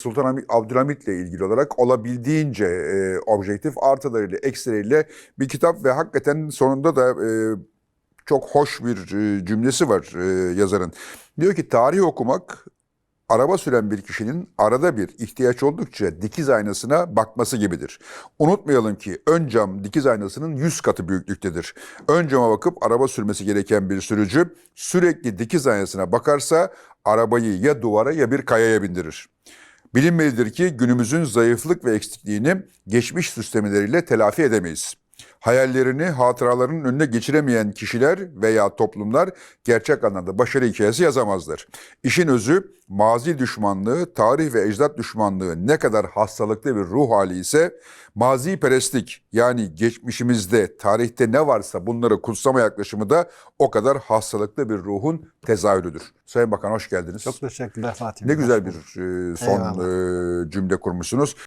Sultan Abdülhamit ile ilgili olarak olabildiğince e, objektif artılarıyla eksileriyle bir kitap ve hakikaten sonunda da e, çok hoş bir e, cümlesi var e, yazarın. Diyor ki tarih okumak araba süren bir kişinin arada bir ihtiyaç oldukça dikiz aynasına bakması gibidir. Unutmayalım ki ön cam dikiz aynasının 100 katı büyüklüktedir. Ön cama bakıp araba sürmesi gereken bir sürücü sürekli dikiz aynasına bakarsa arabayı ya duvara ya bir kayaya bindirir. Bilinmelidir ki günümüzün zayıflık ve eksikliğini geçmiş süslemeleriyle telafi edemeyiz. Hayallerini hatıralarının önüne geçiremeyen kişiler veya toplumlar gerçek anlamda başarı hikayesi yazamazlar. İşin özü mazi düşmanlığı, tarih ve ecdat düşmanlığı ne kadar hastalıklı bir ruh hali ise mazi perestlik yani geçmişimizde, tarihte ne varsa bunları kutsama yaklaşımı da o kadar hastalıklı bir ruhun tezahürüdür. Sayın Bakan hoş geldiniz. Çok teşekkürler Fatih Ne güzel bir e, son e, cümle kurmuşsunuz.